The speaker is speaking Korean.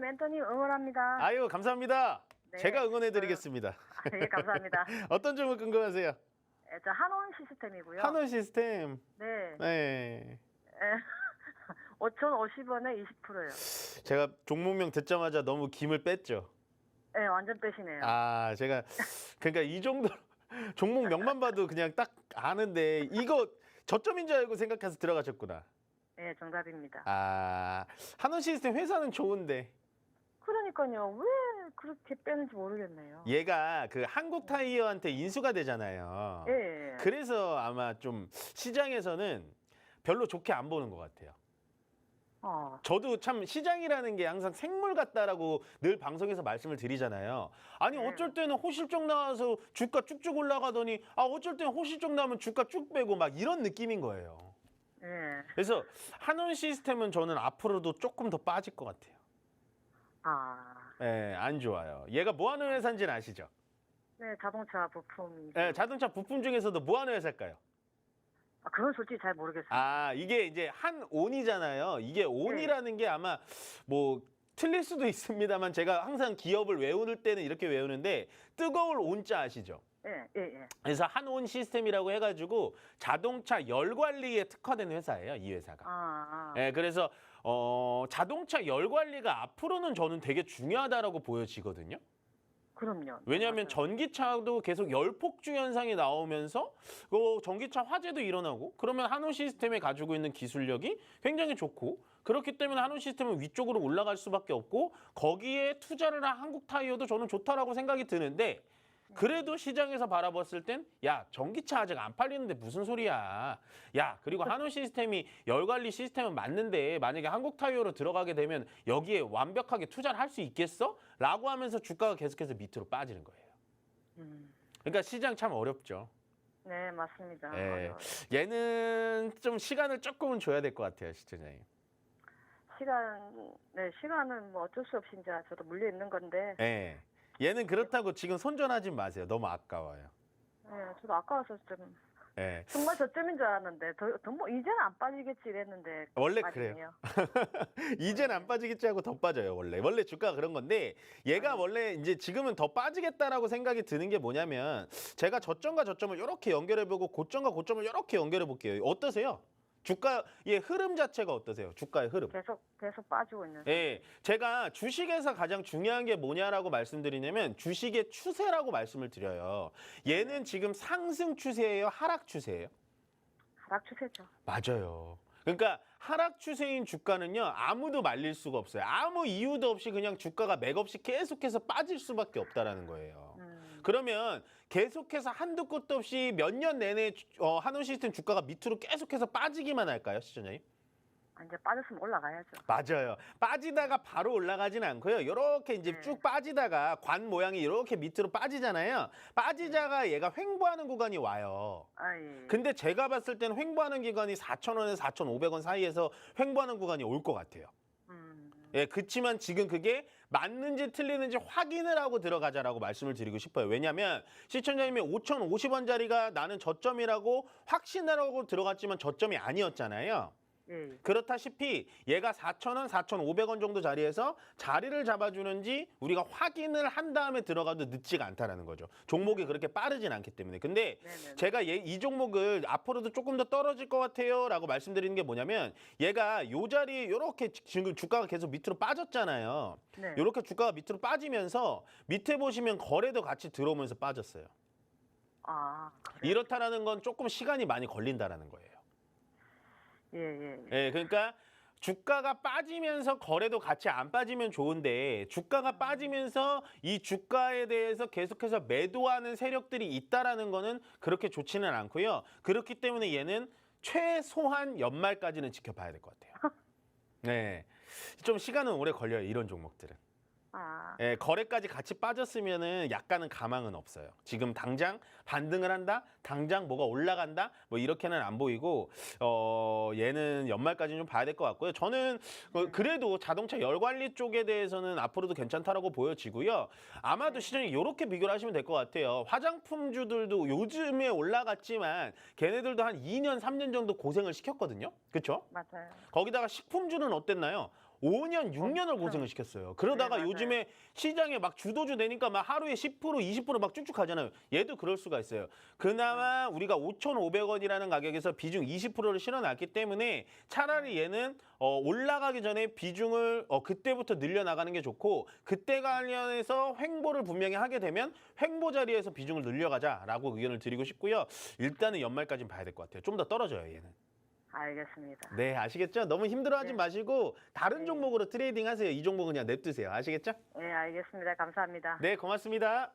멘토님 응원합니다. 아유 감사합니다. 네. 제가 응원해드리겠습니다. 예, 감사합니다. 어떤 점을 궁금하세요? 예, 저 한온 시스템이고요. 한원 시스템. 네. 네. 예. 5,050원에 20%예요. 제가 종목명 듣자마자 너무 김을 뺐죠. 예, 완전 빼시네요. 아 제가 그러니까 이 정도 종목 명만 봐도 그냥 딱 아는데 이거 저점인 줄 알고 생각해서 들어가셨구나. 예, 정답입니다. 아 한원 시스템 회사는 좋은데 그러니까요. 왜 그렇게 빼는지 모르겠네요. 얘가 그 한국 타이어한테 인수가 되잖아요. 예. 그래서 아마 좀 시장에서는 별로 좋게 안 보는 것 같아요. 어. 저도 참 시장이라는 게 항상 생물 같다라고 늘 방송에서 말씀을 드리잖아요. 아니 네. 어쩔 때는 호실적 나와서 주가 쭉쭉 올라가더니 아 어쩔 때는 호실적 나오면 주가 쭉 빼고 막 이런 느낌인 거예요. 예. 그래서 한원 시스템은 저는 앞으로도 조금 더 빠질 것 같아요. 아. 예, 안 좋아요. 얘가 뭐 하는 회사인지는 아시죠? 네, 자동차 부품. 예, 자동차 부품 중에서도 뭐 하는 회사일까요? 아, 그건 솔직히 잘 모르겠어요. 아 이게 이제 한 온이잖아요. 이게 온이라는 게 아마 뭐 틀릴 수도 있습니다만 제가 항상 기업을 외우는 때는 이렇게 외우는데 뜨거울 온자 아시죠? 예, 예, 예. 그래서 한온 시스템이라고 해가지고 자동차 열 관리에 특화된 회사예요. 이 회사가. 아, 아. 예, 그래서 어, 자동차 열 관리가 앞으로는 저는 되게 중요하다라고 보여지거든요. 그럼요. 왜냐하면 맞아요. 전기차도 계속 열폭주 현상이 나오면서 그 전기차 화재도 일어나고 그러면 한우 시스템에 가지고 있는 기술력이 굉장히 좋고 그렇기 때문에 한우 시스템은 위쪽으로 올라갈 수밖에 없고 거기에 투자를 한 한국 타이어도 저는 좋다라고 생각이 드는데 그래도 시장에서 바라봤을 땐 야 전기차 아직 안 팔리는데 무슨 소리야 야 그리고 한우 시스템이 열관리 시스템은 맞는데 만약에 한국 타이어로 들어가게 되면 여기에 완벽하게 투자를 할 수 있겠어? 라고 하면서 주가가 계속해서 밑으로 빠지는 거예요 음. 그러니까 시장 참 어렵죠 네, 맞습니다. 예. 얘는 좀 시간을 조금은 줘야 될 것 같아요 시청자님 시간, 네, 시간은 뭐 어쩔 수 없이 이제 저도 물려 있는 건데, 예. 얘는 그렇다고 지금 손절하지 마세요 너무 아까워요 네, 저도 아까워서 좀 예. 정말 저점인 줄 알았는데, 더, 더 뭐, 이제는 안 빠지겠지 이랬는데. 원래 빠지네요. 이젠 안 빠지겠지 하고 더 빠져요 원래 원래 주가가 그런 건데 얘가 원래 이제 지금은 더 빠지겠다라고 생각이 드는 게 뭐냐면 제가 저점과 저점을 이렇게 연결해 보고 고점과 고점을 이렇게 연결해 볼게요 어떠세요 주가의 흐름 자체가 어떠세요 주가의 흐름 계속, 계속 빠지고 있는. 예, 제가 주식에서 가장 중요한 게 뭐냐라고 말씀드리냐면 주식의 추세라고 말씀을 드려요. 얘는 지금 상승 추세예요, 하락 추세예요? 하락 추세죠. 맞아요. 그러니까 하락 추세인 주가는요 아무도 말릴 수가 없어요. 아무 이유도 없이 그냥 주가가 맥없이 계속해서 빠질 수밖에 없다라는 거예요. 음, 그러면 계속해서 한두 끝도 없이 몇 년 내내 주- 어, 한우 시스템 주가가 밑으로 계속해서 빠지기만 할까요, 시청자님? 아, 이제 빠졌으면 올라가야죠. 맞아요. 빠지다가 바로 올라가진 않고요. 이렇게 이제 네. 쭉 빠지다가 관 모양이 이렇게 밑으로 빠지잖아요. 빠지다가 얘가 횡보하는 구간이 와요. 아, 예. 근데 제가 봤을 때는 횡보하는 기간이 4,000원에서 4,500원 사이에서 횡보하는 구간이 올 것 같아요. 음, 예, 그치만 지금 그게 맞는지 틀리는지 확인을 하고 들어가자라고 말씀을 드리고 싶어요. 왜냐면 시청자님이 5,050원짜리가 나는 저점이라고 확신을 하고 들어갔지만 저점이 아니었잖아요. 예. 그렇다시피 얘가 4,000원, 4,500원 정도 자리에서 자리를 잡아주는지 우리가 확인을 한 다음에 들어가도 늦지가 않다라는 거죠. 종목이 그렇게 빠르진 않기 때문에. 근데 네네. 제가 얘, 이 종목을 앞으로도 조금 더 떨어질 것 같아요 라고 말씀드리는 게 뭐냐면 얘가 요 자리에 이렇게 지금 주가가 계속 밑으로 빠졌잖아요. 네. 이렇게 주가가 밑으로 빠지면서 밑에 보시면 거래도 같이 들어오면서 빠졌어요. 아, 그래요? 이렇다라는 건 조금 시간이 많이 걸린다라는 거예요. 예, 예. 예. 예, 그러니까 주가가 빠지면서 거래도 같이 안 빠지면 좋은데 주가가 빠지면서 이 주가에 대해서 계속해서 매도하는 세력들이 있다라는 거는 그렇게 좋지는 않고요. 그렇기 때문에 얘는 최소한 연말까지는 지켜봐야 될 것 같아요. 네. 좀 시간은 오래 걸려요, 이런 종목들은. 아, 예, 거래까지 같이 빠졌으면은 약간은 가망은 없어요. 지금 당장 반등을 한다, 당장 뭐가 올라간다, 뭐 이렇게는 안 보이고 어 얘는 연말까지는 좀 봐야 될 것 같고요. 저는 어, 그래도 자동차 열 관리 쪽에 대해서는 앞으로도 괜찮다라고 보여지고요. 아마도 시장이 이렇게 비교를 하시면 될 것 같아요. 화장품주들도 요즘에 올라갔지만 걔네들도 한 2년, 3년 정도 고생을 시켰거든요. 그렇죠? 맞아요. 거기다가 식품주는 어땠나요? 5년, 6년을 고생을 시켰어요. 그러다가 네, 맞아요. 요즘에 시장에 막 주도주 되니까 막 하루에 10%, 20%막 쭉쭉 가잖아요. 얘도 그럴 수가 있어요. 그나마 우리가 5,500원이라는 가격에서 비중 20%를 실어놨기 때문에 차라리 얘는 어, 올라가기 전에 비중을 어, 그때부터 늘려나가는 게 좋고 그때 관련해서 횡보를 분명히 하게 되면 횡보 자리에서 비중을 늘려가자라고 의견을 드리고 싶고요. 일단은 연말까지는 봐야 될 것 같아요. 좀 더 떨어져요, 얘는. 알겠습니다. 네, 아시겠죠? 너무 힘들어하지 네. 마시고 다른 네. 종목으로 트레이딩 하세요. 이 종목은 그냥 냅두세요. 아시겠죠? 네, 알겠습니다. 감사합니다. 네, 고맙습니다.